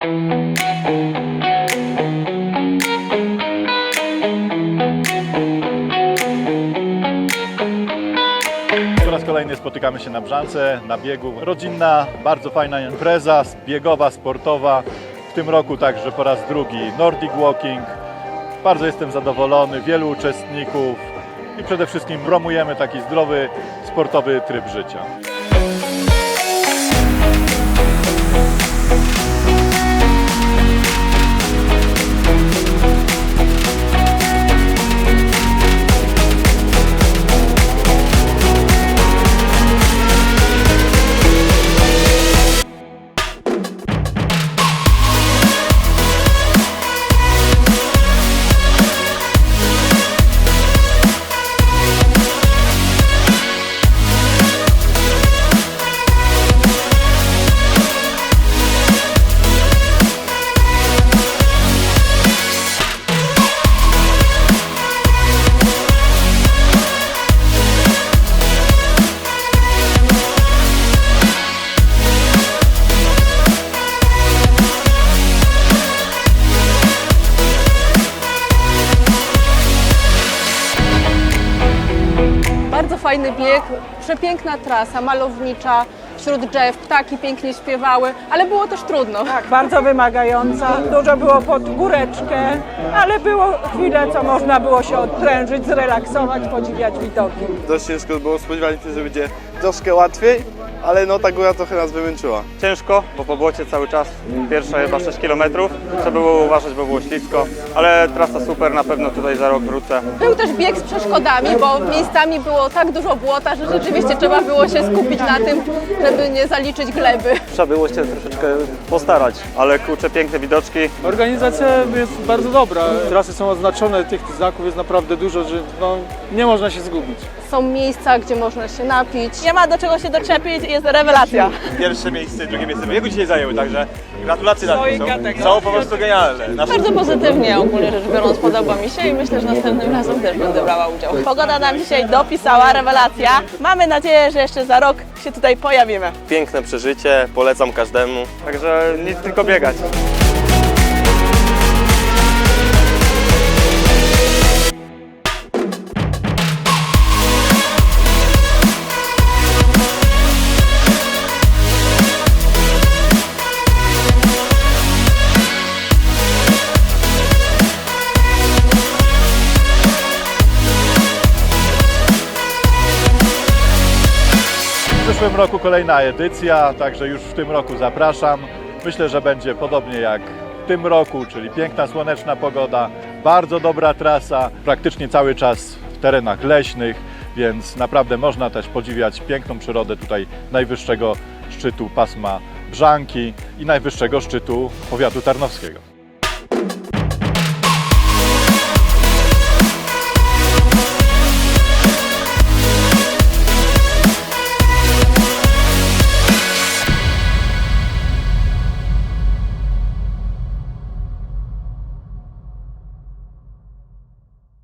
Po raz kolejny spotykamy się na Brzance, na biegu. Rodzinna, bardzo fajna impreza, biegowa, sportowa. W tym roku także po raz drugi Nordic Walking. Bardzo jestem zadowolony, wielu uczestników i przede wszystkim promujemy taki zdrowy, sportowy tryb życia. Bardzo fajny bieg, przepiękna trasa, malownicza, wśród drzew, ptaki pięknie śpiewały, ale było też trudno. Tak, bardzo wymagająca. Dużo było pod góreczkę, ale było chwilę, co można było się odprężyć, zrelaksować, podziwiać widoki. Dość ciężko było, spodziewaliśmy się, że będzie troszkę łatwiej, ale no ta góra trochę nas wymęczyła. Ciężko, bo po błocie cały czas, pierwsze chyba 6 km. Trzeba było uważać, bo było ślisko, ale trasa super, na pewno tutaj za rok wrócę. Był też bieg z przeszkodami, bo miejscami było tak dużo błota, że rzeczywiście trzeba było się skupić na tym, żeby nie zaliczyć gleby. Trzeba było się troszeczkę postarać, ale kurczę, piękne widoczki. Organizacja jest bardzo dobra. Trasy są oznaczone, tych znaków jest naprawdę dużo, że no, nie można się zgubić. Są miejsca, gdzie można się napić. Nie ma do czego się doczepić, jest rewelacja. Pierwsze miejsce, drugie miejsce biegu dzisiaj zajęły, także gratulacje dla nich. Są po prostu genialne. Nasze Bardzo pozytywnie ogólnie rzecz biorąc podoba mi się i myślę, że następnym razem też będę brała udział. Pogoda nam dzisiaj dopisała, rewelacja. Mamy nadzieję, że jeszcze za rok się tutaj pojawimy. Piękne przeżycie, polecam każdemu. Także nic tylko biegać. Przyszłym roku kolejna edycja, także już w tym roku zapraszam. Myślę, że będzie podobnie jak w tym roku, czyli piękna słoneczna pogoda, bardzo dobra trasa, praktycznie cały czas w terenach leśnych, więc naprawdę można też podziwiać piękną przyrodę tutaj najwyższego szczytu pasma Brzanki i najwyższego szczytu powiatu tarnowskiego.